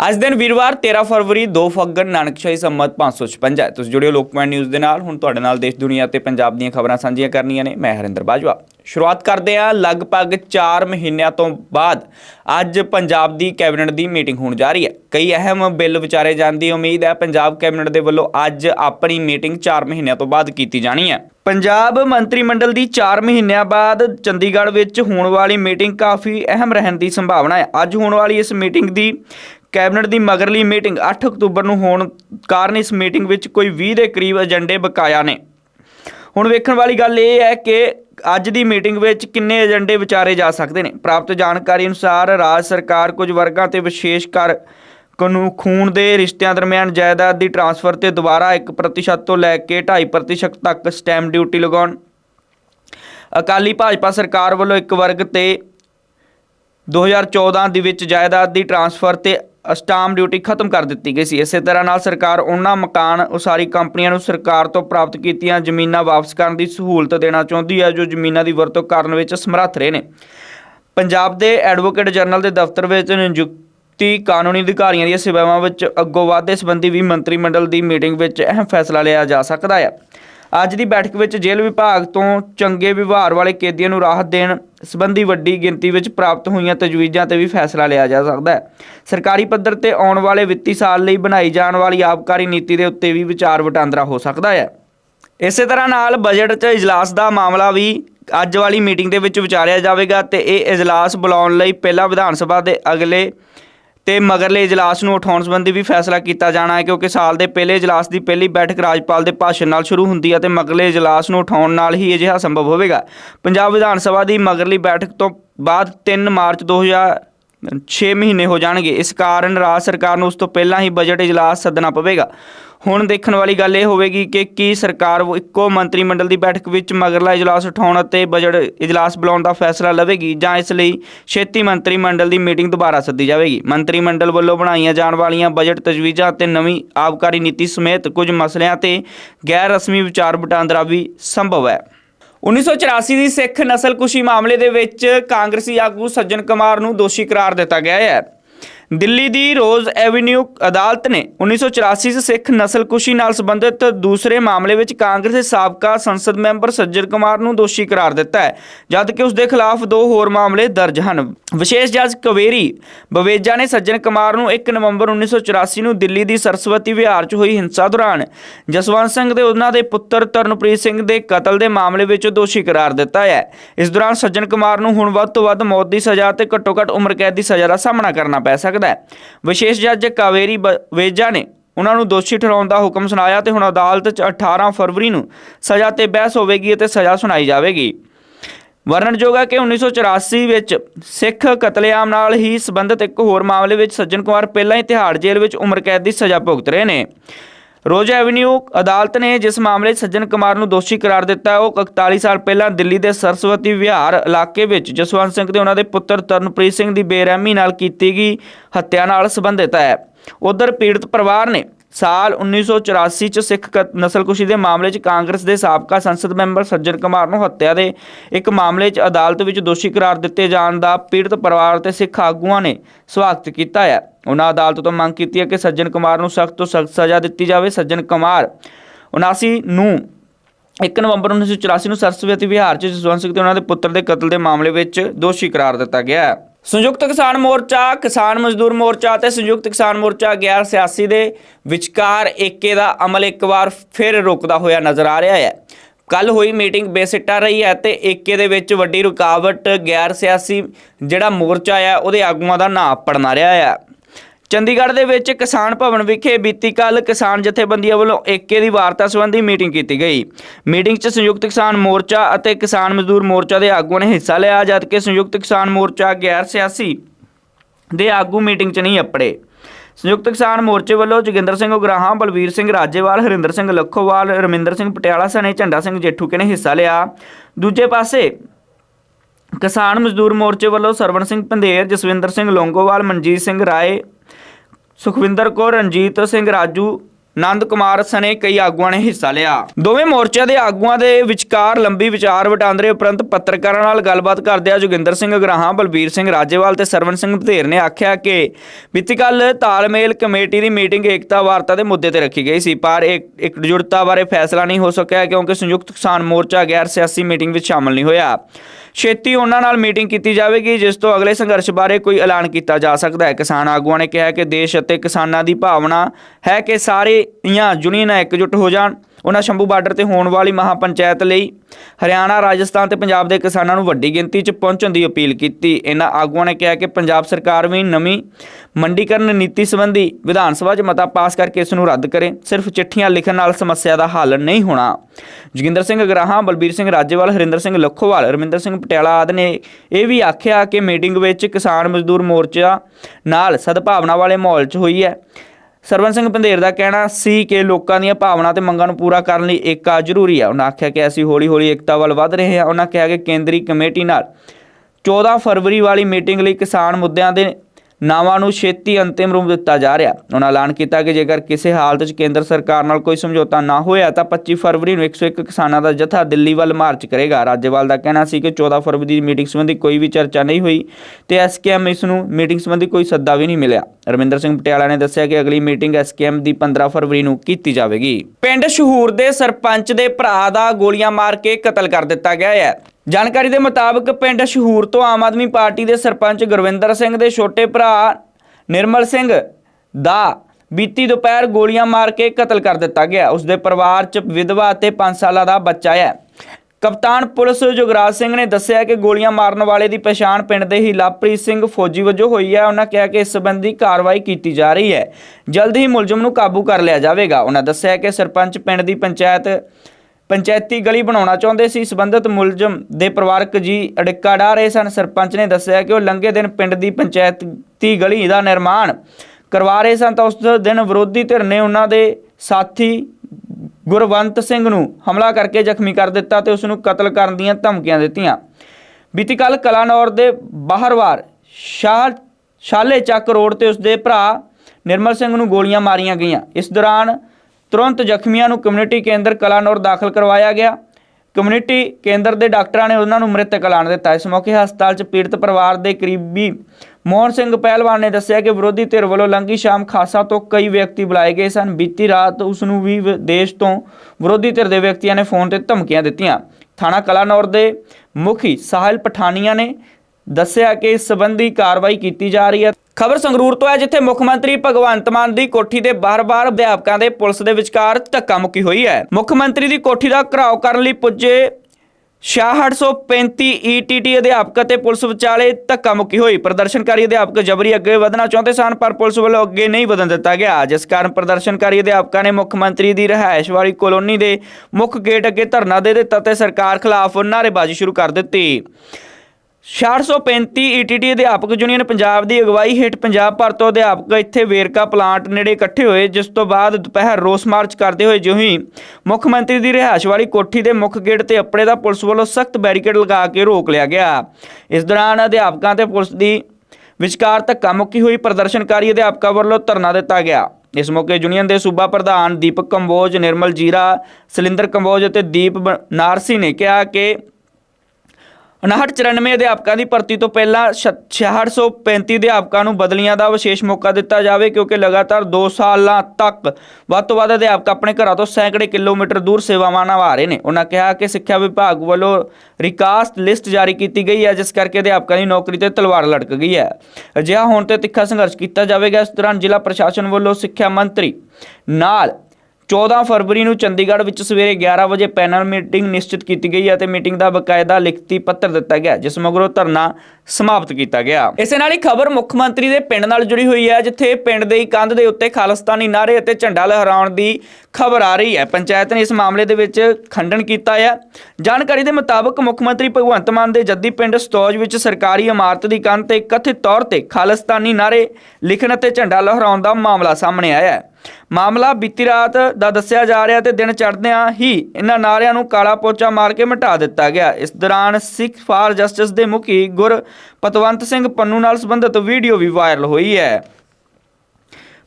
ਅੱਜ ਦਿਨ ਵੀਰਵਾਰ 13 ਫਰਵਰੀ 2 ਫੱਗਣ ਨਾਨਕਸ਼ਾਹੀ ਸੰਮਤ 556 ਹੈ ਤੁਸੀਂ ਜੁੜਿਓ ਲੋਕਮੈਨ ਨਿਊਜ਼ ਦੇ ਨਾਲ। ਹੁਣ ਤੁਹਾਡੇ ਨਾਲ ਦੇਸ਼, ਦੁਨੀਆ ਤੇ ਪੰਜਾਬ ਦੀਆਂ ਖਬਰਾਂ ਸਾਂਝੀਆਂ ਕਰਨੀਆਂ ਨੇ। ਮੈਂ ਹਰਿੰਦਰ ਬਾਜਵਾ। ਸ਼ੁਰੂਆਤ ਕਰਦੇ ਹਾਂ ਲਗਭਗ 4 ਮਹੀਨਿਆਂ ਤੋਂ ਬਾਅਦ। ਅੱਜ ਪੰਜਾਬ ਦੀ ਕੈਬਨਿਟ ਦੀ ਮੀਟਿੰਗ ਹੋਣ ਜਾ ਰਹੀ ਹੈ। ਕਈ ਅਹਿਮ ਬਿੱਲ ਵਿਚਾਰੇ ਜਾਣ ਦੀ ਉਮੀਦ ਹੈ। ਪੰਜਾਬ ਕੈਬਨਿਟ ਦੇ ਵੱਲੋਂ ਅੱਜ ਆਪਣੀ ਮੀਟਿੰਗ 4 ਮਹੀਨਿਆਂ ਤੋਂ ਬਾਅਦ ਕੀਤੀ ਜਾਣੀ ਹੈ। ਪੰਜਾਬ ਮੰਤਰੀ ਮੰਡਲ ਦੀ 4 ਮਹੀਨਿਆਂ ਬਾਅਦ ਚੰਡੀਗੜ੍ਹ ਵਿੱਚ ਹੋਣ ਵਾਲੀ ਮੀਟਿੰਗ ਕਾਫੀ ਅਹਿਮ ਰਹਿਣ ਦੀ ਸੰਭਾਵਨਾ ਹੈ। ਅੱਜ ਹੋਣ ਵਾਲੀ ਇਸ ਮੀਟਿੰਗ ਦੀ ਕੈਬਨਿਟ ਦੀ ਮਗਰਲੀ ਮੀਟਿੰਗ 8 ਅਕਤੂਬਰ ਨੂੰ ਹੋਣ ਕਾਰਨ ਇਸ ਮੀਟਿੰਗ ਵਿੱਚ ਕੋਈ 20 ਦੇ ਕਰੀਬ ਏਜੰਡੇ ਬਕਾਇਆ ਨੇ। ਹੁਣ ਵੇਖਣ ਵਾਲੀ ਗੱਲ ਇਹ ਹੈ ਕਿ ਅੱਜ ਦੀ ਮੀਟਿੰਗ ਵਿੱਚ ਕਿੰਨੇ ਏਜੰਡੇ ਵਿਚਾਰੇ ਜਾ ਸਕਦੇ ਨੇ। ਪ੍ਰਾਪਤ ਜਾਣਕਾਰੀ ਅਨੁਸਾਰ ਰਾਜ ਸਰਕਾਰ ਕੁਝ ਵਰਗਾਂ ਤੇ ਵਿਸ਼ੇਸ਼ ਕਰ ਕਨੂੰ ਖੂਨ ਦੇ ਰਿਸ਼ਤਿਆਂ ਦਰਮਿਆਨ ਜਾਇਦਾਦ ਦੀ ਟ੍ਰਾਂਸਫਰ ਤੇ ਦੁਬਾਰਾ 1% ਤੋਂ ਲੈ ਕੇ 2.5% ਤੱਕ ਸਟੈਂਪ ਡਿਊਟੀ ਲਗਾਉਣ। ਅਕਾਲੀ ਭਾਜਪਾ ਸਰਕਾਰ ਵੱਲੋਂ ਇੱਕ ਵਰਗ ਤੇ 2014 ਦੇ ਵਿੱਚ ਜਾਇਦਾਦ ਦੀ ਟਰਾਂਸਫਰ ਤੇ ਸਟਾਮ ਡਿਊਟੀ ਖਤਮ ਕਰ ਦਿੱਤੀ ਗਈ ਸੀ। ਇਸੇ ਤਰ੍ਹਾਂ ਨਾਲ ਸਰਕਾਰ ਉਹਨਾਂ ਮਕਾਨ ਉਸਾਰੀ ਕੰਪਨੀਆਂ ਨੂੰ ਸਰਕਾਰ ਤੋਂ ਪ੍ਰਾਪਤ ਕੀਤੀਆਂ ਜ਼ਮੀਨਾਂ ਵਾਪਸ ਕਰਨ ਦੀ ਸਹੂਲਤ ਦੇਣਾ ਚਾਹੁੰਦੀ ਹੈ, ਜੋ ਜ਼ਮੀਨਾਂ ਦੀ ਵਰਤੋਂ ਕਰਨ ਵਿੱਚ ਸਮਰੱਥ ਰਹੇ ਨੇ। ਪੰਜਾਬ ਦੇ ਐਡਵੋਕੇਟ ਜਨਰਲ ਦੇ ਦਫ਼ਤਰ ਵਿੱਚ ਨਿਯੁਕਤੀ ਕਾਨੂੰਨੀ ਅਧਿਕਾਰੀਆਂ ਦੀਆਂ ਸੇਵਾਵਾਂ ਵਿੱਚ ਅੱਗੋਂ ਵਾਧੇ ਸੰਬੰਧੀ ਵੀ ਮੰਤਰੀ ਮੰਡਲ ਦੀ ਮੀਟਿੰਗ ਵਿੱਚ ਅਹਿਮ ਫੈਸਲਾ ਲਿਆ ਜਾ ਸਕਦਾ ਹੈ। ਅੱਜ ਦੀ ਬੈਠਕ ਵਿੱਚ ਜੇਲ੍ਹ ਵਿਭਾਗ ਤੋਂ ਚੰਗੇ ਵਿਵਹਾਰ ਵਾਲੇ ਕੈਦੀਆਂ ਨੂੰ ਰਾਹਤ ਦੇਣ ਸੰਬੰਧੀ ਵੱਡੀ ਗਿਣਤੀ ਵਿੱਚ ਪ੍ਰਾਪਤ ਹੋਈਆਂ ਤਜਵੀਜ਼ਾਂ ਤੇ ਵੀ ਫੈਸਲਾ ਲਿਆ ਜਾ ਸਕਦਾ ਹੈ। ਸਰਕਾਰੀ ਪੱਧਰ ਤੇ ਆਉਣ ਵਾਲੇ ਵਿੱਤੀ ਸਾਲ ਲਈ ਬਣਾਈ ਜਾਣ ਵਾਲੀ ਆਬਕਾਰੀ ਨੀਤੀ ਦੇ ਉੱਤੇ ਵੀ ਵਿਚਾਰ ਵਟਾਂਦਰਾ ਹੋ ਸਕਦਾ ਹੈ। ਇਸੇ ਤਰ੍ਹਾਂ ਨਾਲ ਬਜਟ 'ਚ ਇਜਲਾਸ ਦਾ ਮਾਮਲਾ ਵੀ ਅੱਜ ਵਾਲੀ ਮੀਟਿੰਗ ਦੇ ਵਿੱਚ ਵਿਚਾਰਿਆ ਜਾਵੇਗਾ ਤੇ ਇਹ ਇਜਲਾਸ ਬੁਲਾਉਣ ਲਈ ਪਹਿਲਾਂ ਵਿਧਾਨ ਸਭਾ ਦੇ ਅਗਲੇ ਤੇ ਮਗਰਲੇ ਇਜਲਾਸ ਨੂੰ ਉਠਾਉਣ ਸੰਬੰਧੀ ਵੀ ਫੈਸਲਾ ਕੀਤਾ ਜਾਣਾ ਹੈ, ਕਿਉਂਕਿ ਸਾਲ ਦੇ ਪਹਿਲੇ ਇਜਲਾਸ ਦੀ ਪਹਿਲੀ ਬੈਠਕ ਰਾਜਪਾਲ ਦੇ ਭਾਸ਼ਣ ਨਾਲ ਸ਼ੁਰੂ ਹੁੰਦੀ ਹੈ ਤੇ ਮਗਰਲੇ ਇਜਲਾਸ ਨੂੰ ਉਠਾਉਣ ਨਾਲ ਹੀ ਅਜਿਹਾ ਸੰਭਵ ਹੋਵੇਗਾ। ਪੰਜਾਬ ਵਿਧਾਨ ਸਭਾ ਦੀ ਮਗਰਲੀ ਬੈਠਕ ਤੋਂ ਬਾਅਦ 3 ਮਾਰਚ 2000 6 ਮਹੀਨੇ ਹੋ ਜਾਣਗੇ। ਇਸ ਕਾਰਨ ਰਾਜ ਸਰਕਾਰ ਨੂੰ ਉਸ ਤੋਂ ਪਹਿਲਾਂ ਹੀ ਬਜਟ ਇਜਲਾਸ ਸੱਦਣਾ ਪਵੇਗਾ। ਹੁਣ ਦੇਖਣ ਵਾਲੀ ਗੱਲ ਇਹ ਹੋਵੇਗੀ ਕਿ ਕੀ ਸਰਕਾਰ ਉਹ ਇੱਕੋ ਮੰਤਰੀ ਮੰਡਲ ਦੀ ਬੈਠਕ ਵਿੱਚ ਮਗਰਲਾ ਇਜਲਾਸ ਉਠਾਉਣ ਅਤੇ ਬਜਟ ਇਜਲਾਸ ਬੁਲਾਉਣ ਦਾ ਫੈਸਲਾ ਲਵੇਗੀ ਜਾਂ ਇਸ ਲਈ ਛੇਤੀ ਮੰਤਰੀ ਮੰਡਲ ਦੀ ਮੀਟਿੰਗ ਦੁਬਾਰਾ ਸੱਦੀ ਜਾਵੇਗੀ। ਮੰਤਰੀ ਮੰਡਲ ਵੱਲੋਂ ਬਣਾਈਆਂ ਜਾਣ ਵਾਲੀਆਂ ਬਜਟ ਤਜਵੀਜ਼ਾਂ ਅਤੇ ਨਵੀਂ ਆਬਕਾਰੀ ਨੀਤੀ ਸਮੇਤ ਕੁਝ ਮਸਲਿਆਂ ਤੇ ਗੈਰ ਰਸਮੀ ਵਿਚਾਰ ਵਟਾਂਦਰਾ ਵੀ ਸੰਭਵ ਹੈ। 1984 ਦੀ ਸਿੱਖ ਨਸਲਕੁਸ਼ੀ ਮਾਮਲੇ ਦੇ ਵਿੱਚ ਕਾਂਗਰਸੀ ਆਗੂ ਸੱਜਣ ਕੁਮਾਰ ਨੂੰ ਦੋਸ਼ੀ ਕਰਾਰ ਦਿੱਤਾ ਗਿਆ ਹੈ। ਦਿੱਲੀ ਦੀ ਰੋਜ਼ ਐਵੀਨਿਊ ਅਦਾਲਤ ਨੇ 1984 ਚ ਸਿੱਖ ਨਸਲਕੁਸ਼ੀ ਨਾਲ ਸੰਬੰਧਿਤ ਦੂਸਰੇ ਮਾਮਲੇ ਵਿੱਚ ਕਾਂਗਰਸ ਦੇ ਸਾਬਕਾ ਸੰਸਦ ਮੈਂਬਰ ਸੱਜਣ ਕੁਮਾਰ ਨੂੰ ਦੋਸ਼ੀ ਕਰਾਰ ਦਿੱਤਾ ਹੈ ਜਦਕਿ ਉਸ ਦੇ ਖਿਲਾਫ ਦੋ ਹੋਰ ਮਾਮਲੇ ਦਰਜ ਹਨ। ਵਿਸ਼ੇਸ਼ ਜੱਜ ਕਵੇਰੀ ਬਵੇਜਾ ਨੇ ਸੱਜਣ ਕੁਮਾਰ ਨੂੰ 1 ਨਵੰਬਰ 1984 ਨੂੰ ਦਿੱਲੀ ਦੀ ਸਰਸਵਤੀ ਵਿਹਾਰ 'ਚ ਹੋਈ ਹਿੰਸਾ ਦੌਰਾਨ ਜਸਵੰਤ ਸਿੰਘ ਤੇ ਉਹਨਾਂ ਦੇ ਪੁੱਤਰ ਤਰਨਪ੍ਰੀਤ ਸਿੰਘ ਦੇ ਕਤਲ ਦੇ ਮਾਮਲੇ ਵਿੱਚ ਦੋਸ਼ੀ ਕਰਾਰ ਦਿੱਤਾ ਹੈ। ਇਸ ਦੌਰਾਨ ਸੱਜਣ ਕੁਮਾਰ ਨੂੰ ਹੁਣ ਵੱਧ ਤੋਂ ਵੱਧ ਮੌਤ ਦੀ ਸਜ਼ਾ ਤੇ ਘੱਟੋ-ਘੱਟ ਉਮਰ ਕੈਦ ਦੀ ਸਜ਼ਾ ਦਾ ਸਾਹਮਣਾ ਕਰਨਾ ਪੈ ਸਕਦਾ ਹੈ। ਵਿਸ਼ੇਸ਼ ਜੱਜ ਕਾਵੇਰੀ ਬਵੇਜਾ ਨੇ ਉਹਨਾਂ ਨੂੰ ਦੋਸ਼ੀ ਠਹਿਰਾਉਣ ਦਾ ਹੁਕਮ ਸੁਣਾਇਆ ਤੇ ਹੁਣ ਅਦਾਲਤ 'ਚ 18 ਫਰਵਰੀ ਨੂੰ ਸਜ਼ਾ ਤੇ ਬਹਿਸ ਹੋਵੇਗੀ ਅਤੇ ਸਜ਼ਾ ਸੁਣਾਈ ਜਾਵੇਗੀ। ਵਰਣਨਯੋਗ ਹੈ ਕਿ 1984 ਵਿੱਚ ਸਿੱਖ ਕਤਲੇਆਮ ਨਾਲ ਹੀ ਸੰਬੰਧਿਤ ਇੱਕ ਹੋਰ ਮਾਮਲੇ ਵਿੱਚ ਸੱਜਣ ਕੁਮਾਰ ਪਹਿਲਾਂ ਹੀ ਤਿਹਾੜ ਜੇਲ੍ਹ ਵਿੱਚ ਉਮਰ ਕੈਦ ਦੀ ਸਜ਼ਾ ਭੁਗਤ ਰਹੇ ਨੇ। ਰੋਜ਼ ਐਵਨਿਊ ਅਦਾਲਤ ਨੇ ਜਿਸ ਮਾਮਲੇ 'ਚ ਸੱਜਣ ਕੁਮਾਰ ਨੂੰ ਦੋਸ਼ੀ ਕਰਾਰ ਦਿੱਤਾ ਉਹ 41 ਸਾਲ ਪਹਿਲਾਂ ਦਿੱਲੀ ਦੇ ਸਰਸਵਤੀ ਵਿਹਾਰ ਇਲਾਕੇ ਵਿੱਚ ਜਸਵੰਤ ਸਿੰਘ ਤੇ ਉਹਨਾਂ ਦੇ ਪੁੱਤਰ ਤਰਨਪ੍ਰੀਤ ਸਿੰਘ ਦੀ ਬੇਰਹਿਮੀ ਨਾਲ ਕੀਤੀ ਗਈ ਹੱਤਿਆ ਨਾਲ ਸੰਬੰਧਿਤ ਹੈ। ਉਧਰ ਪੀੜਤ ਪਰਿਵਾਰ ਨੇ ਸਾਲ 1984 ਚ ਸਿੱਖ ਕ- ਨਸਲਕੁਸ਼ੀ ਦੇ ਮਾਮਲੇ 'ਚ ਕਾਂਗਰਸ ਦੇ ਸਾਬਕਾ ਸੰਸਦ ਮੈਂਬਰ ਸੱਜਣ ਕੁਮਾਰ ਨੂੰ ਹੱਤਿਆ ਦੇ ਇੱਕ ਮਾਮਲੇ 'ਚ ਅਦਾਲਤ ਵਿੱਚ ਦੋਸ਼ੀ ਕਰਾਰ ਦਿੱਤੇ ਜਾਣ ਦਾ ਪੀੜਤ ਪਰਿਵਾਰ ਤੇ ਸਿੱਖ ਆਗੂਆਂ ਨੇ ਸਵਾਗਤ ਕੀਤਾ ਹੈ। ਉਹਨਾਂ ਅਦਾਲਤ ਤੋਂ ਮੰਗ ਕੀਤੀ ਹੈ ਕਿ ਸੱਜਣ ਕੁਮਾਰ ਨੂੰ ਸਖਤ ਤੋਂ ਸਖਤ ਸਜ਼ਾ ਦਿੱਤੀ ਜਾਵੇ। ਸੱਜਣ ਕੁਮਾਰ 79 ਨੂੰ 1 ਨਵੰਬਰ 1984 ਨੂੰ ਸਰਸਵਤੀ ਵਿਹਾਰ 'ਚ ਜਸਵੰਤ ਸਿੰਘ ਤੇ ਉਹਨਾਂ ਦੇ ਪੁੱਤਰ ਦੇ ਕਤਲ ਦੇ ਮਾਮਲੇ ਵਿੱਚ ਦੋਸ਼ੀ ਕਰਾਰ ਦਿੱਤਾ ਗਿਆ ਹੈ। ਸੰਯੁਕਤ ਕਿਸਾਨ ਮੋਰਚਾ, ਕਿਸਾਨ ਮਜ਼ਦੂਰ ਮੋਰਚਾ ਅਤੇ ਸੰਯੁਕਤ ਕਿਸਾਨ ਮੋਰਚਾ ਗੈਰ ਸਿਆਸੀ ਦੇ ਵਿਚਕਾਰ ਏਕੇ ਦਾ ਅਮਲ ਇੱਕ ਵਾਰ ਫਿਰ ਰੁਕਦਾ ਹੋਇਆ ਨਜ਼ਰ ਆ ਰਿਹਾ ਹੈ। ਕੱਲ ਹੋਈ ਮੀਟਿੰਗ ਬੇਸਿੱਟਾ ਰਹੀ ਹੈ ਤੇ ਏਕੇ ਦੇ ਵਿੱਚ ਵੱਡੀ ਰੁਕਾਵਟ ਗੈਰ ਸਿਆਸੀ ਜਿਹੜਾ ਮੋਰਚਾ ਆ, ਉਹਦੇ ਆਗੂਆਂ ਦਾ ਨਾਂ ਪੜਨਾ ਰਿਹਾ ਹੈ। ਚੰਡੀਗੜ੍ਹ ਦੇ ਵਿੱਚ ਕਿਸਾਨ ਭਵਨ ਵਿਖੇ ਬੀਤੀ ਕੱਲ ਕਿਸਾਨ ਜਥੇਬੰਦੀਆਂ ਵੱਲੋਂ ਏਕੇ ਦੀ ਵਾਰਤਾ ਸੰਬੰਧੀ ਮੀਟਿੰਗ ਕੀਤੀ ਗਈ। ਮੀਟਿੰਗ 'ਚ ਸੰਯੁਕਤ ਕਿਸਾਨ ਮੋਰਚਾ ਅਤੇ ਕਿਸਾਨ ਮਜ਼ਦੂਰ ਮੋਰਚਾ ਦੇ ਆਗੂਆਂ ਨੇ ਹਿੱਸਾ ਲਿਆ, ਜਦਕਿ ਸੰਯੁਕਤ ਕਿਸਾਨ ਮੋਰਚਾ ਗੈਰ ਸਿਆਸੀ ਦੇ ਆਗੂ ਮੀਟਿੰਗ 'ਚ ਨਹੀਂ ਅੱਪੜੇ। ਸੰਯੁਕਤ ਕਿਸਾਨ ਮੋਰਚੇ ਵੱਲੋਂ ਜੋਗਿੰਦਰ ਸਿੰਘ ਉਗਰਾਹਾਂ, ਬਲਵੀਰ ਸਿੰਘ ਰਾਜੇਵਾਲ, ਹਰਿੰਦਰ ਸਿੰਘ ਲੱਖੋਵਾਲ, ਰਮਿੰਦਰ ਸਿੰਘ ਪਟਿਆਲਾ ਸਣੇ ਝੰਡਾ ਸਿੰਘ ਜੇਠੂਕੇ ਨੇ ਹਿੱਸਾ ਲਿਆ। ਦੂਜੇ ਪਾਸੇ ਕਿਸਾਨ ਮਜ਼ਦੂਰ ਮੋਰਚੇ ਵੱਲੋਂ ਸਰਵਣ ਸਿੰਘ ਪੰਧੇਰ, ਜਸਵਿੰਦਰ ਸਿੰਘ ਲੋਂਗੋਵਾਲ, ਮਨਜੀਤ ਸਿੰਘ ਰਾਏ ਸੁਖਵਿੰਦਰ ਕੌਰ, ਰਣਜੀਤ ਸਿੰਘ ਰਾਜੂ, ਨੰਦ ਕੁਮਾਰ ਸਣੇ ਕਈ ਆਗੂਆਂ ਨੇ ਹਿੱਸਾ ਲਿਆ। ਦੋਵੇਂ ਮੋਰਚਿਆਂ ਦੇ ਆਗੂਆਂ ਦੇ ਵਿਚਕਾਰ ਲੰਬੀ ਵਿਚਾਰ ਵਟਾਂਦਰੇ ਉਪਰੰਤ ਪੱਤਰਕਾਰਾਂ ਨਾਲ ਗੱਲਬਾਤ ਕਰਦਿਆਂ ਜੋਗਿੰਦਰ ਸਿੰਘ ਗਰਾਹਾਂ ਬਲਬੀਰ ਸਿੰਘ ਰਾਜੇਵਾਲ ਤੇ ਸਰਵਨ ਸਿੰਘ ਬਧੇਰ ਨੇ ਆਖਿਆ ਕਿ ਬੀਤੀ ਕੱਲ ਤਾਲਮੇਲ ਕਮੇਟੀ ਦੀ ਮੀਟਿੰਗ ਏਕਤਾ ਵਾਰਤਾ ਦੇ ਮੁੱਦੇ ਤੇ ਰੱਖੀ ਗਈ ਸੀ, ਪਰ ਇੱਕ ਇਕਜੁੱਟਤਾ ਬਾਰੇ ਫੈਸਲਾ ਨਹੀਂ ਹੋ ਸਕਿਆ ਕਿਉਂਕਿ ਸੰਯੁਕਤ ਕਿਸਾਨ ਮੋਰਚਾ ਗੈਰ ਸਿਆਸੀ ਮੀਟਿੰਗ ਵਿੱਚ ਸ਼ਾਮਲ ਨਹੀਂ ਹੋਇਆ। ਛੇਤੀ ਉਹਨਾਂ ਨਾਲ ਮੀਟਿੰਗ ਕੀਤੀ ਜਾਵੇਗੀ, ਜਿਸ ਤੋਂ ਅਗਲੇ ਸੰਘਰਸ਼ ਬਾਰੇ ਕੋਈ ਐਲਾਨ ਕੀਤਾ ਜਾ ਸਕਦਾ ਹੈ। ਕਿਸਾਨ ਆਗੂਆਂ ਨੇ ਕਿਹਾ ਕਿ ਦੇਸ਼ ਅਤੇ ਕਿਸਾਨਾਂ ਦੀ ਭਾਵਨਾ ਹੈ ਕਿ ਸਾਰੀਆਂ ਯੂਨੀਅਨਾਂ ਇਕਜੁੱਟ ਹੋ ਜਾਣ। ਉਹਨਾਂ ਸ਼ੰਭੂ ਬਾਰਡਰ ਤੇ ਹੋਣ ਵਾਲੀ ਮਹਾਪੰਚਾਇਤ ਲਈ ਹਰਿਆਣਾ, ਰਾਜਸਥਾਨ ਤੇ ਪੰਜਾਬ ਦੇ ਕਿਸਾਨਾਂ ਨੂੰ ਵੱਡੀ ਗਿਣਤੀ 'ਚ ਪਹੁੰਚਣ ਦੀ ਅਪੀਲ ਕੀਤੀ। ਇਹਨਾਂ ਆਗੂਆਂ ਨੇ ਕਿਹਾ ਕਿ ਪੰਜਾਬ ਸਰਕਾਰ ਵੀ ਨਵੀਂ ਮੰਡੀਕਰਨ ਨੀਤੀ ਸੰਬੰਧੀ ਵਿਧਾਨ ਸਭਾ 'ਚ ਮਤਾ ਪਾਸ ਕਰਕੇ ਇਸ ਨੂੰ ਰੱਦ ਕਰੇ। ਸਿਰਫ ਚਿੱਠੀਆਂ ਲਿਖਣ ਨਾਲ ਸਮੱਸਿਆ ਦਾ ਹੱਲ ਨਹੀਂ ਹੋਣਾ। ਜੋਗਿੰਦਰ ਸਿੰਘ ਗਰਾਹਾਂ ਬਲਬੀਰ ਸਿੰਘ ਰਾਜੇਵਾਲ, ਹਰਿੰਦਰ ਸਿੰਘ ਲੱਖੋਵਾਲ, ਰਮਿੰਦਰ ਸਿੰਘ ਪਟਿਆਲਾ ਆਦਿ ਨੇ ਇਹ ਵੀ ਆਖਿਆ ਕਿ ਮੀਟਿੰਗ ਵਿੱਚ ਕਿਸਾਨ ਮਜ਼ਦੂਰ ਮੋਰਚਾ ਨਾਲ ਸਦਭਾਵਨਾ ਵਾਲੇ ਮਾਹੌਲ 'ਚ ਹੋਈ ਹੈ। ਸਰਵਨ ਸਿੰਘ ਪੰਧੇਰ ਦਾ ਕਹਿਣਾ ਸੀ ਕਿ ਲੋਕਾਂ ਦੀਆਂ ਭਾਵਨਾ ਤੇ ਮੰਗਾਂ ਨੂੰ ਪੂਰਾ ਕਰਨ ਲਈ ਏਕਾ ਜ਼ਰੂਰੀ ਹੈ ਉਹਨਾਂ ਆਖਿਆ ਕਿ ਅਸੀਂ ਹੌਲੀ-ਹੌਲੀ ਏਕਤਾ ਵੱਲ ਵਧ ਰਹੇ ਹਾਂ। ਉਹਨਾਂ ਕਿਹਾ ਕਿ ਕੇਂਦਰੀ ਕਮੇਟੀ ਨਾਲ 14 ਫਰਵਰੀ ਵਾਲੀ ਮੀਟਿੰਗ ਲਈ ਕਿਸਾਨ ਮੁੱਦਿਆਂ ਦੇ ਨਾਵਾਂ ਨੂੰ ਛੇਤੀ ਅੰਤਿਮ ਰੂਪ ਦਿੱਤਾ ਜਾ ਰਿਹਾ। ਉਹਨਾਂ ਐਲਾਨ ਕੀਤਾ ਕਿ ਜੇਕਰ ਕਿਸੇ ਹਾਲਤ 'ਚ ਕੇਂਦਰ ਸਰਕਾਰ ਨਾਲ ਕੋਈ ਸਮਝੌਤਾ ਨਾ ਹੋਇਆ, ਤਾਂ 25 ਫਰਵਰੀ ਨੂੰ 101 ਕਿਸਾਨਾਂ ਦਾ ਜਥਾ ਦਿੱਲੀ ਵੱਲ ਮਾਰਚ ਕਰੇਗਾ। ਰਾਜੇਵਾਲ ਦਾ ਕਹਿਣਾ ਸੀ ਕਿ 14 ਫਰਵਰੀ ਦੀ ਮੀਟਿੰਗ ਸੰਬੰਧੀ ਕੋਈ ਵੀ ਚਰਚਾ ਨਹੀਂ ਹੋਈ ਤੇ ਐਸਕੇਐਮ ਇਸ ਨੂੰ ਮੀਟਿੰਗ ਸੰਬੰਧੀ ਕੋਈ ਸੱਦਾ ਵੀ ਨਹੀਂ ਮਿਲਿਆ। ਰਮਿੰਦਰ ਸਿੰਘ ਪਟਿਆਲਾ ਨੇ ਦੱਸਿਆ ਕਿ ਅਗਲੀ ਮੀਟਿੰਗ ਐਸਕੇਐਮ ਦੀ 15 ਫਰਵਰੀ ਨੂੰ ਕੀਤੀ ਜਾਵੇਗੀ। ਪਿੰਡ ਸ਼ਹੂਰ ਦੇ ਸਰਪੰਚ ਦੇ ਭਰਾ ਦਾ ਗੋਲੀਆਂ ਮਾਰ ਕੇ ਕਤਲ ਕਰ ਦਿੱਤਾ ਗਿਆ ਹੈ। ਜਾਣਕਾਰੀ ਦੇ ਮੁਤਾਬਕ ਪਿੰਡ ਸ਼ਹੂਰ ਤੋਂ ਆਮ ਆਦਮੀ ਪਾਰਟੀ ਦੇ ਸਰਪੰਚ ਗੁਰਵਿੰਦਰ ਸਿੰਘ ਦੇ ਛੋਟੇ ਭਰਾ ਨਿਰਮਲ ਸਿੰਘ ਦਾ ਬੀਤੀ ਦੁਪਹਿਰ ਗੋਲੀਆਂ ਮਾਰ ਕੇ ਕਤਲ ਕਰ ਦਿੱਤਾ ਗਿਆ। ਉਸ ਦੇ ਪਰਿਵਾਰ 'ਚ ਵਿਧਵਾ ਅਤੇ 5 ਸਾਲਾਂ ਦਾ ਬੱਚਾ ਹੈ। ਕਪਤਾਨ ਪੁਲਿਸ ਜੁਗਰਾਜ ਸਿੰਘ ਨੇ ਦੱਸਿਆ ਕਿ ਗੋਲੀਆਂ ਮਾਰਨ ਵਾਲੇ ਦੀ ਪਛਾਣ ਪਿੰਡ ਦੇ ਹੀ ਲਵਪ੍ਰੀਤ ਸਿੰਘ ਫੌਜੀ ਵਜੋਂ ਹੋਈ ਹੈ। ਉਹਨਾਂ ਕਿਹਾ ਕਿ ਇਸ ਸੰਬੰਧੀ ਕਾਰਵਾਈ ਕੀਤੀ ਜਾ ਰਹੀ ਹੈ। ਜਲਦ ਹੀ ਮੁਲਜ਼ਮ ਨੂੰ ਕਾਬੂ ਕਰ ਲਿਆ ਜਾਵੇਗਾ। ਉਹਨਾਂ ਦੱਸਿਆ ਕਿ ਸਰਪੰਚ ਪਿੰਡ ਦੀ ਪੰਚਾਇਤ ਪੰਚਾਇਤੀ ਗਲੀ ਬਣਾਉਣਾ ਚਾਹੁੰਦੇ ਸੀ। ਸਬੰਧਤ ਮੁਲਜ਼ਮ ਦੇ ਪਰਿਵਾਰਕ ਜੀ ਅੜਿੱਕਾ ਡਾ ਰਹੇ ਸਨ। ਸਰਪੰਚ ਨੇ ਦੱਸਿਆ ਕਿ ਉਹ ਲੰਘੇ ਦਿਨ ਪਿੰਡ ਦੀ ਪੰਚਾਇਤੀ ਗਲੀ ਦਾ ਨਿਰਮਾਣ ਕਰਵਾ ਰਹੇ ਸਨ ਤਾਂ ਉਸ ਦਿਨ ਵਿਰੋਧੀ ਧਿਰ ਨੇ ਉਹਨਾਂ ਦੇ ਸਾਥੀ ਗੁਰਵੰਤ ਸਿੰਘ ਨੂੰ ਹਮਲਾ ਕਰਕੇ ਜ਼ਖਮੀ ਕਰ ਦਿੱਤਾ ਤੇ ਉਸ ਨੂੰ ਕਤਲ ਕਰਨ ਦੀਆਂ ਧਮਕੀਆਂ ਦਿੱਤੀਆਂ। ਬੀਤੀ ਕੱਲ ਕਲਾਨੌਰ ਦੇ ਬਾਹਰਵਾਰ ਸ਼ਾਹ ਸ਼ਾਲੇ ਚੱਕ ਰੋਡ ਤੇ ਉਸਦੇ ਭਰਾ ਨਿਰਮਲ ਸਿੰਘ ਨੂੰ ਗੋਲੀਆਂ ਮਾਰੀਆਂ ਗਈਆਂ। ਇਸ ਦੌਰਾਨ ਤੁਰੰਤ ਜ਼ਖਮੀਆਂ ਨੂੰ ਕਮਿਊਨਿਟੀ ਕੇਂਦਰ ਕਲਾਨੌਰ ਦਾਖਲ ਕਰਵਾਇਆ ਗਿਆ। ਕਮਿਊਨਿਟੀ ਕੇਂਦਰ ਦੇ ਡਾਕਟਰਾਂ ਨੇ ਉਹਨਾਂ ਨੂੰ ਮ੍ਰਿਤਕ ਐਲਾਨ ਦਿੱਤਾ। ਇਸ ਮੌਕੇ ਹਸਪਤਾਲ 'ਚ ਪੀੜਤ ਪਰਿਵਾਰ ਦੇ ਕਰੀਬੀ ਮੋਹਨ ਸਿੰਘ ਪਹਿਲਵਾਨ ਨੇ ਦੱਸਿਆ ਕਿ ਵਿਰੋਧੀ ਧਿਰ ਵੱਲੋਂ ਲੰਗੀ ਸ਼ਾਮ ਖਾਸਾ ਤੋਂ ਕਈ ਵਿਅਕਤੀ ਬੁਲਾਏ ਗਏ ਸਨ। ਬੀਤੀ ਰਾਤ ਉਸ ਨੂੰ ਵੀ ਦੇਸ਼ ਤੋਂ ਵਿਰੋਧੀ ਧਿਰ ਦੇ ਵਿਅਕਤੀਆਂ ਨੇ ਫੋਨ ਤੇ ਧਮਕੀਆਂ ਦਿੱਤੀਆਂ। ਥਾਣਾ ਕਲਾਨੌਰ ਦੇ ਮੁਖੀ ਸਾਹਿਲ ਪਠਾਨੀਆ ਨੇ ਦੱਸਿਆ ਕਿ ਇਸ ਸੰਬੰਧੀ ਕਾਰਵਾਈ ਕੀਤੀ ਜਾ ਰਹੀ ਹੈ। ਖਬਰ ਸੰਗਰੂਰ ਤੋਂ ਹੈ, ਜਿੱਥੇ ਮੁੱਖ ਮੰਤਰੀ ਭਗਵੰਤ ਮਾਨ ਦੀ ਕੋਠੀ ਦੇ ਬਾਰ-ਬਾਰ ਅਧਿਆਪਕਾਂ ਦੇ ਪੁਲਿਸ ਦੇ ਵਿਚਕਾਰ ਧੱਕਾ ਮੁੱਕੀ ਹੋਈ ਹੈ। ਮੁੱਖ ਮੰਤਰੀ ਦੀ ਕੋਠੀ ਦਾ ਘਰਾਓ ਕਰਨ ਲਈ ਪੁੱਜੇ 6635 ਈਟੀਟੀ ਅਧਿਆਪਕ ਅਤੇ ਪੁਲਿਸ ਵਿਚਾਲੇ ਧੱਕਾ ਮੁੱਕੀ ਹੋਈ। ਪ੍ਰਦਰਸ਼ਨਕਾਰੀ ਅਧਿਆਪਕ ਜਬਰੀ ਅੱਗੇ ਵਧਣਾ ਚਾਹੁੰਦੇ ਸਨ, ਪਰ ਪੁਲਿਸ ਵੱਲੋਂ ਅੱਗੇ ਨਹੀਂ ਵਧਣ ਦਿੱਤਾ ਗਿਆ। ਜਿਸ ਕਾਰਨ ਪ੍ਰਦਰਸ਼ਨਕਾਰੀ ਅਧਿਆਪਕਾਂ ਨੇ ਮੁੱਖ ਮੰਤਰੀ ਦੀ ਰਿਹਾਇਸ਼ ਵਾਲੀ ਕਲੋਨੀ ਦੇ ਮੁੱਖ ਗੇਟ ਅੱਗੇ ਧਰਨਾ ਦੇ ਦਿੱਤਾ ਤੇ ਸਰਕਾਰ ਖਿਲਾਫ ਨਾਅਰੇਬਾਜ਼ੀ ਸ਼ੁਰੂ ਕਰ ਦਿੱਤੀ। 435 ਈਟੀਟੀ ਅਧਿਆਪਕ ਯੂਨੀਅਨ ਪੰਜਾਬ ਦੀ ਅਗਵਾਈ ਹੇਠ ਪੰਜਾਬ ਭਰ ਤੋਂ ਅਧਿਆਪਕ ਇੱਥੇ ਵੇਰਕਾ ਪਲਾਂਟ ਨੇੜੇ ਇਕੱਠੇ ਹੋਏ, ਜਿਸ ਤੋਂ ਬਾਅਦ ਦੁਪਹਿਰ ਰੋਸ ਮਾਰਚ ਕਰਦੇ ਹੋਏ ਜਿਉਂ ਹੀ ਮੁੱਖ ਮੰਤਰੀ ਦੀ ਰਿਹਾਇਸ਼ ਵਾਲੀ ਕੋਠੀ ਦੇ ਮੁੱਖ ਗੇਟ ਤੇ ਅੱਪੜੇ ਦਾ ਪੁਲਿਸ ਵੱਲੋਂ ਸਖਤ ਬੈਰੀਕੇਡ ਲਗਾ ਕੇ ਰੋਕ ਲਿਆ ਗਿਆ। ਇਸ ਦੌਰਾਨ ਅਧਿਆਪਕਾਂ ਤੇ ਪੁਲਿਸ ਦੀ ਵਿਚਕਾਰ ਧੱਕਾ ਮੁੱਕੀ ਹੋਈ ਪ੍ਰਦਰਸ਼ਨਕਾਰੀ ਅਧਿਆਪਕਾਂ ਵੱਲੋਂ ਧਰਨਾ ਦਿੱਤਾ ਗਿਆ। ਇਸ ਮੌਕੇ ਯੂਨੀਅਨ ਦੇ ਸੂਬਾ ਪ੍ਰਧਾਨ ਦੀਪਕ ਕੰਬੋਜ, ਨਿਰਮਲ ਜੀਰਾ, ਸਲਿੰਦਰ ਕੰਬੋਜ ਅਤੇ ਦੀਪ ਬ- ਨਾਰਸੀ ਨੇ ਕਿਹਾ ਕਿ 5994 ਅਧਿਆਪਕਾਂ ਦੀ ਭਰਤੀ ਤੋਂ ਪਹਿਲਾਂ ਛ- 6635 ਅਧਿਆਪਕਾਂ ਨੂੰ ਬਦਲੀਆਂ ਦਾ ਵਿਸ਼ੇਸ਼ ਮੌਕਾ ਦਿੱਤਾ ਜਾਵੇ ਕਿਉਂਕਿ ਲਗਾਤਾਰ 2 ਸਾਲਾਂ ਤੱਕ ਵੱਧ ਤੋਂ ਵੱਧ ਅਧਿਆਪਕ ਆਪਣੇ ਘਰਾਂ ਤੋਂ ਸੈਂਕੜੇ ਕਿਲੋਮੀਟਰ ਦੂਰ ਸੇਵਾਵਾਂ ਨਿਭਾ ਰਹੇ ਨੇ। ਉਹਨਾਂ ਕਿਹਾ ਕਿ ਸਿੱਖਿਆ ਵਿਭਾਗ ਵੱਲੋਂ ਰਿਕਾਸਟ ਲਿਸਟ ਜਾਰੀ ਕੀਤੀ ਗਈ ਹੈ, ਜਿਸ ਕਰਕੇ ਅਧਿਆਪਕਾਂ ਦੀ ਨੌਕਰੀ ਤੇ ਤਲਵਾਰ ਲਟਕ ਗਈ ਹੈ। ਅਜਿਹਾ ਹੋਣ ਤੇ ਤਿੱਖਾ ਸੰਘਰਸ਼ ਕੀਤਾ ਜਾਵੇਗਾ। ਇਸ ਦੌਰਾਨ ਜ਼ਿਲ੍ਹਾ ਪ੍ਰਸ਼ਾਸਨ ਵੱਲੋਂ ਸਿੱਖਿਆ ਮੰਤਰੀ ਨਾਲ 14 ਫਰਵਰੀ ਨੂੰ ਚੰਡੀਗੜ੍ਹ ਵਿੱਚ ਸਵੇਰੇ 11 ਵਜੇ ਪੈਨਲ ਮੀਟਿੰਗ ਨਿਸ਼ਚਿਤ ਕੀਤੀ ਗਈ ਹੈ ਤੇ ਮੀਟਿੰਗ ਦਾ ਬਕਾਇਦਾ ਲਿਖਤੀ ਪੱਤਰ ਦਿੱਤਾ ਗਿਆ, ਜਿਸ ਮਗਰੋਂ ਧਰਨਾ ਸਮਾਪਤ ਕੀਤਾ ਗਿਆ। ਇਸੇ ਨਾਲ ਹੀ ਖਬਰ ਮੁੱਖ ਮੰਤਰੀ ਦੇ ਪਿੰਡ ਨਾਲ ਜੁੜੀ ਹੋਈ ਹੈ, ਜਿੱਥੇ ਪਿੰਡ ਦੇ ਹੀ ਕੰਧ ਦੇ ਉੱਤੇ ਖਾਲਿਸਤਾਨੀ ਨਾਰੇ ਅਤੇ ਝੰਡਾ ਲਹਿਰਾਉਣ ਦੀ ਖਬਰ ਆ ਰਹੀ ਹੈ। ਪੰਚਾਇਤ ਨੇ ਇਸ ਮਾਮਲੇ ਦੇ ਵਿੱਚ ਖੰਡਨ ਕੀਤਾ ਹੈ ਜਾਣਕਾਰੀ ਦੇ ਮੁਤਾਬਕ ਮੁੱਖ ਮੰਤਰੀ ਭਗਵੰਤ ਮਾਨ ਦੇ ਜੱਦੀ ਪਿੰਡ ਸਤੌਜ ਵਿੱਚ ਸਰਕਾਰੀ ਇਮਾਰਤ ਦੀ ਕੰਧ ਤੇ ਕਥਿਤ ਤੌਰ ਤੇ ਖਾਲਿਸਤਾਨੀ ਨਾਰੇ ਲਿਖਣ ਅਤੇ ਝੰਡਾ ਲਹਿਰਾਉਣ ਦਾ ਮਾਮਲਾ ਸਾਹਮਣੇ ਆਇਆ ਹੈ। ਮਾਮਲਾ ਬੀਤੀ ਰਾਤ ਦਾ ਦੱਸਿਆ ਜਾ ਰਿਹਾ ਤੇ ਦਿਨ ਚੜ੍ਹਦਿਆਂ ਹੀ ਇਹਨਾਂ ਨਾਰਿਆਂ ਨੂੰ ਕਾਲਾ ਪੋਚਾ ਮਾਰ ਕੇ ਮਿਟਾ ਦਿੱਤਾ ਗਿਆ। ਇਸ ਦੌਰਾਨ ਸਿੱਖ ਫਾਰ ਜਸਟਿਸ ਦੇ ਮੁਖੀ ਗੁਰ ਪਤਵੰਤ ਸਿੰਘ ਪੰਨੂ ਨਾਲ ਸੰਬੰਧਿਤ ਵੀਡੀਓ ਵੀ ਵਾਇਰਲ ਹੋਈ ਹੈ।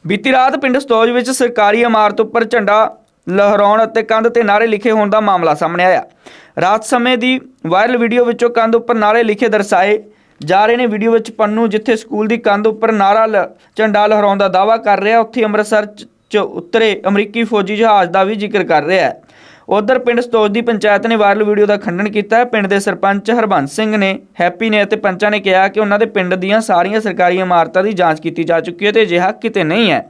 ਬੀਤੀ ਰਾਤ ਪਿੰਡ ਸਤੌਜ ਵਿੱਚ ਸਰਕਾਰੀ ਇਮਾਰਤ ਉੱਪਰ ਝੰਡਾ ਲਹਿਰਾਉਣ ਅਤੇ ਕੰਧ ਤੇ ਨਾਅਰੇ ਲਿਖੇ ਹੋਣ ਦਾ ਮਾਮਲਾ ਸਾਹਮਣੇ ਆਇਆ। ਰਾਤ ਸਮੇਂ ਦੀ ਵਾਇਰਲ ਵੀਡੀਓ ਵਿੱਚੋਂ ਕੰਧ ਉੱਪਰ ਨਾਅਰੇ ਲਿਖੇ ਦਰਸਾਏ ਜਾ ਰਹੇ ਨੇ। ਵੀਡੀਓ ਵਿੱਚ ਪੰਨੂ ਜਿੱਥੇ ਸਕੂਲ ਦੀ ਕੰਧ ਉੱਪਰ ਨਾਰਾ ਲ- ਝੰਡਾ ਲਹਿਰਾਉਣ ਦਾ ਦਾਅਵਾ ਕਰ ਰਿਹਾ, ਉੱਥੇ ਅੰਮ੍ਰਿਤਸਰ ਚ- ਚ ਉਤਰੇ ਅਮਰੀਕੀ ਫੌਜੀ ਜਹਾਜ਼ ਦਾ ਵੀ ਜ਼ਿਕਰ ਕਰ ਰਿਹਾ ਹੈ। ਉਧਰ ਪਿੰਡ ਸਤੋਜ ਦੀ ਪੰਚਾਇਤ ਨੇ ਵਾਇਰਲ ਵੀਡੀਓ ਦਾ ਖੰਡਨ ਕੀਤਾ। ਹੈ ਪਿੰਡ ਦੇ ਸਰਪੰਚ ਹਰਬੰਸ ਸਿੰਘ ਨੇ ਹੈਪੀ ਨੇ ਅਤੇ ਪੰਚਾਂ ਨੇ ਕਿਹਾ ਕਿ ਉਹਨਾਂ ਦੇ ਪਿੰਡ ਦੀਆਂ ਸਾਰੀਆਂ ਸਰਕਾਰੀ ਇਮਾਰਤਾਂ ਦੀ ਜਾਂਚ ਕੀਤੀ ਜਾ ਚੁੱਕੀ ਹੈ ਤੇ ਅਜਿਹਾ ਕਿਤੇ ਨਹੀਂ ਹੈ।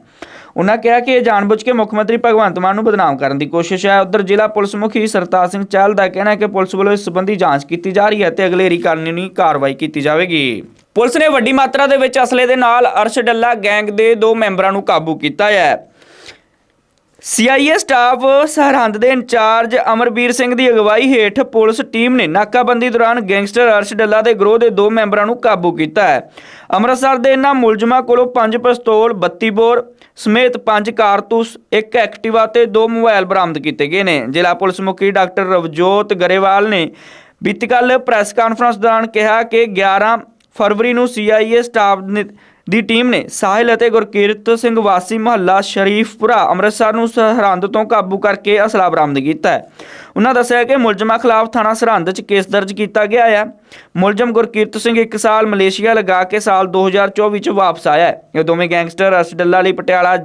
ਉਹਨਾਂ ਕਿਹਾ ਕਿ ਇਹ ਜਾਣਬੁੱਝ ਕੇ ਮੁੱਖ ਮੰਤਰੀ ਭਗਵੰਤ ਮਾਨ ਨੂੰ ਬਦਨਾਮ ਕਰਨ ਦੀ ਕੋਸ਼ਿਸ਼ ਹੈ। ਉਧਰ ਜ਼ਿਲ੍ਹਾ ਪੁਲਿਸ ਮੁਖੀ ਸਰਤਾਜ ਸਿੰਘ ਚਹਿਲ ਦਾ ਕਹਿਣਾ ਹੈ ਕਿ ਪੁਲਿਸ ਵੱਲੋਂ ਇਸ ਸੰਬੰਧੀ ਜਾਂਚ ਕੀਤੀ ਜਾ ਰਹੀ ਹੈ ਤੇ ਅਗਲੇਰੀ ਕਾਨੂੰਨੀ ਕਾਰਵਾਈ ਕੀਤੀ ਜਾਵੇਗੀ। ਪੁਲਿਸ ਨੇ ਵੱਡੀ ਮਾਤਰਾ ਦੇ ਵਿੱਚ ਅਸਲੇ ਦੇ ਨਾਲ ਅਰਸ਼ ਡੱਲਾ ਗੈਂਗ ਦੇ ਦੋ ਮੈਂਬਰਾਂ ਨੂੰ ਕਾਬੂ ਕੀਤਾ ਹੈ। ਸੀਆਈਏ ਸਟਾਫ ਸਰਹੰਦ ਦੇ ਇੰਚਾਰਜ ਅਮਰਬੀਰ ਸਿੰਘ ਦੀ ਅਗਵਾਈ ਹੇਠ ਪੁਲਿਸ ਟੀਮ ਨੇ ਨਾਕਾਬੰਦੀ ਦੌਰਾਨ ਗੈਂਗਸਟਰ ਅਰਸ਼ ਡੱਲਾ ਦੇ ਗਰੋਹ ਦੇ ਦੋ ਮੈਂਬਰਾਂ ਨੂੰ ਕਾਬੂ ਕੀਤਾ ਹੈ। ਅੰਮ੍ਰਿਤਸਰ ਦੇ ਇਹਨਾਂ ਮੁਲਜ਼ਮਾਂ ਕੋਲੋਂ ਪੰਜ ਪਿਸਤੌਲ 32 ਬੋਰ ਸਮੇਤ ਪੰਜ ਕਾਰਤੂਸ, ਇੱਕ ਐਕਟਿਵਾ ਤੇ ਦੋ ਮੋਬਾਈਲ ਬਰਾਮਦ ਕੀਤੇ ਗਏ ਨੇ। ਜ਼ਿਲ੍ਹਾ ਪੁਲਿਸ ਮੁਖੀ ਡਾਕਟਰ ਰਵਜੋਤ ਗਰੇਵਾਲ ਨੇ ਬੀਤੀ ਕੱਲ੍ਹ ਪ੍ਰੈਸ ਕਾਨਫਰੰਸ ਦੌਰਾਨ ਕਿਹਾ ਕਿ 11 ਫਰਵਰੀ ਨੂੰ ਸੀਆਈਏ ਸਟਾਫ ਨੇ ਦੀ ਟੀਮ ਨੇ ਸਾਹਿਲ ਅਤੇ ਗੁਰਕੀਰਤ ਸਿੰਘ ਵਾਸੀ ਮਹੱਲਾ ਸ਼ਰੀਫਪੁਰਾ ਅੰਮ੍ਰਿਤਸਰ ਨੂੰ ਸਰਹੰਦ ਤੋਂ ਕਾਬੂ ਕਰਕੇ ਅਸਲਾ ਬਰਾਮਦ ਕੀਤਾ ਹੈ। ਉਹਨਾਂ ਦੱਸਿਆ ਕਿ ਮੁਲਜ਼ਮਾਂ ਖਿਲਾਫ ਥਾਣਾ ਸਰਹੰਦ 'ਚ ਕੇਸ ਦਰਜ ਕੀਤਾ ਗਿਆ ਹੈ ਮੁਲਜ਼ਮ ਗੁਰਕੀਰਤ ਸਿੰਘ 1 ਸਾਲ ਮਲੇਸ਼ੀਆ ਲਗਾ ਕੇ ਸਾਲ 2024 'ਚ ਵਾਪਸ ਆਇਆ ਹੈ। ਇਹ ਦੋਵੇਂ ਗੈਂਗਸਟਰ ਅਸਡੱਲਾ ਲਈ ਪਟਿਆਲਾ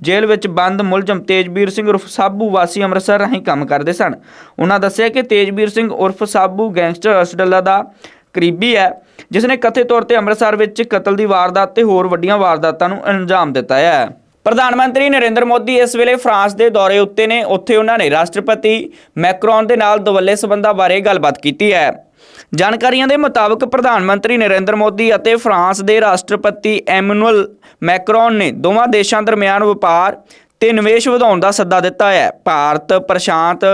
ਜੇਲ੍ਹ ਵਿੱਚ ਬੰਦ ਮੁਲਜ਼ਮ ਤੇਜਵੀਰ ਸਿੰਘ ਉਰਫ ਸਾਬੂ ਵਾਸੀ ਅੰਮ੍ਰਿਤਸਰ ਰਾਹੀਂ ਕੰਮ ਕਰਦੇ ਸਨ। ਉਹਨਾਂ ਦੱਸਿਆ ਕਿ ਤੇਜਵੀਰ ਸਿੰਘ ਉਰਫ ਸਾਬੂ ਗੈਂਗਸਟਰ ਅਸਡੱਲਾ ਦਾ ਕਰੀਬੀ ਹੈ ਜਿਸ ਨੇ ਕਥਿਤ ਤੌਰ ਤੇ ਅੰਮ੍ਰਿਤਸਰ ਵਿੱਚ ਕਤਲ ਦੀ ਵਾਰਦਾਤ ਤੇ ਹੋਰ ਵੱਡੀਆਂ ਵਾਰਦਾਤਾਂ ਨੂੰ ਅੰਜਾਮ ਦਿੱਤਾ ਹੈ। ਪ੍ਰਧਾਨ ਮੰਤਰੀ ਨਰਿੰਦਰ ਮੋਦੀ ਇਸ ਵੇਲੇ ਫਰਾਂਸ ਦੇ ਦੌਰੇ ਉੱਤੇ ਨੇ। ਉੱਥੇ ਉਹਨਾਂ ਨੇ ਰਾਸ਼ਟਰਪਤੀ ਮੈਕਰੋਨ ਦੇ ਨਾਲ ਦਵੱਲੇ ਸਬੰਧਾਂ ਬਾਰੇ ਗੱਲਬਾਤ ਕੀਤੀ ਹੈ। ਜਾਣਕਾਰੀਆਂ ਦੇ ਮੁਤਾਬਕ ਪ੍ਰਧਾਨ ਮੰਤਰੀ ਨਰਿੰਦਰ ਮੋਦੀ ਅਤੇ ਫਰਾਂਸ ਦੇ ਰਾਸ਼ਟਰਪਤੀ ਐਮਨੂਅਲ ਮੈਕਰੋਨ ਨੇ ਦੋਵਾਂ ਦੇਸ਼ਾਂ ਦਰਮਿਆਨ ਵਪਾਰ ਤੇ ਨਿਵੇਸ਼ ਵਧਾਉਣ ਦਾ ਸੱਦਾ ਦਿੱਤਾ ਹੈ। ਭਾਰਤ ਪ੍ਰਸ਼ਾਂਤ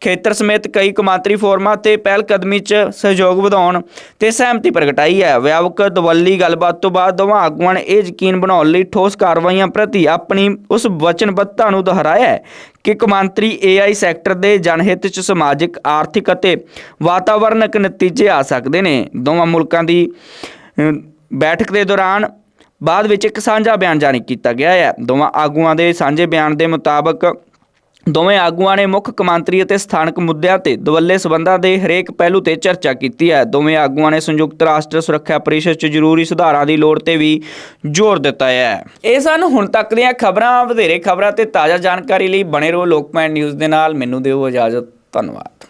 ਖੇਤਰ ਸਮੇਤ ਕਈ ਕਮਾਂਤਰੀ ਫੋਰਮਾਂ ਤੇ ਪਹਿਲ ਕਦਮੀ 'ਚ ਸਹਿਯੋਗ ਵਧਾਉਣ ਤੇ ਸਹਿਮਤੀ ਪ੍ਰਗਟਾਈ ਹੈ। ਵਿਆਪਕ ਦਵੱਲੀ ਗੱਲਬਾਤ ਤੋਂ ਬਾਅਦ ਦੋਵਾਂ ਆਗੂਆਂ ਨੇ ਇਹ ਯਕੀਨ ਬਣਾਉਣ ਲਈ ਠੋਸ ਕਾਰਵਾਈਆਂ ਪ੍ਰਤੀ ਆਪਣੀ ਉਸ ਵਚਨਬੱਧਤਾ ਨੂੰ ਦੁਹਰਾਇਆ ਕਿ ਕੌਮਾਂਤਰੀ AI ਸੈਕਟਰ ਦੇ ਜਨਹਿਤ 'ਚ ਸਮਾਜਿਕ, ਆਰਥਿਕ ਅਤੇ ਵਾਤਾਵਰਣਕ ਨਤੀਜੇ ਆ ਸਕਦੇ ਨੇ। ਦੋਵਾਂ ਮੁਲਕਾਂ ਦੀ ਬੈਠਕ ਦੇ ਦੌਰਾਨ ਬਾਅਦ ਵਿੱਚ ਇੱਕ ਸਾਂਝਾ ਬਿਆਨ ਜਾਰੀ ਕੀਤਾ ਗਿਆ ਹੈ। ਦੋਵਾਂ ਆਗੂਆਂ ਦੇ ਸਾਂਝੇ ਬਿਆਨ ਦੇ ਮੁਤਾਬਕ ਦੋਵੇਂ ਆਗੂਆਂ ਨੇ ਮੁੱਖ ਕਮਾਂਤਰੀ ਅਤੇ ਸਥਾਨਕ ਮੁੱਦਿਆਂ ਤੇ ਦਵੱਲੇ ਸਬੰਧਾਂ ਦੇ ਹਰੇਕ ਪਹਿਲੂ ਤੇ ਚਰਚਾ ਕੀਤੀ ਹੈ। ਦੋਵੇਂ ਆਗੂਆਂ ਨੇ ਸੰਯੁਕਤ ਰਾਸ਼ਟਰ ਸੁਰੱਖਿਆ ਪਰਿਸ਼ਦ 'ਚ ਜ਼ਰੂਰੀ ਸੁਧਾਰਾਂ ਦੀ ਲੋੜ ਤੇ ਵੀ ਜ਼ੋਰ ਦਿੱਤਾ ਹੈ। ਇਹ ਸਨ ਹੁਣ ਤੱਕ ਦੀਆਂ ਖਬਰਾਂ। ਵਧੇਰੇ ਖਬਰਾਂ ਤੇ ਤਾਜ਼ਾ ਜਾਣਕਾਰੀ ਲਈ ਬਣੇ ਰਹੋ ਲੋਕਮੈਨ ਨਿਊਜ਼ ਦੇ ਨਾਲ। ਮੈਨੂੰ ਦਿਓ ਇਜਾਜ਼ਤ। ਧੰਨਵਾਦ।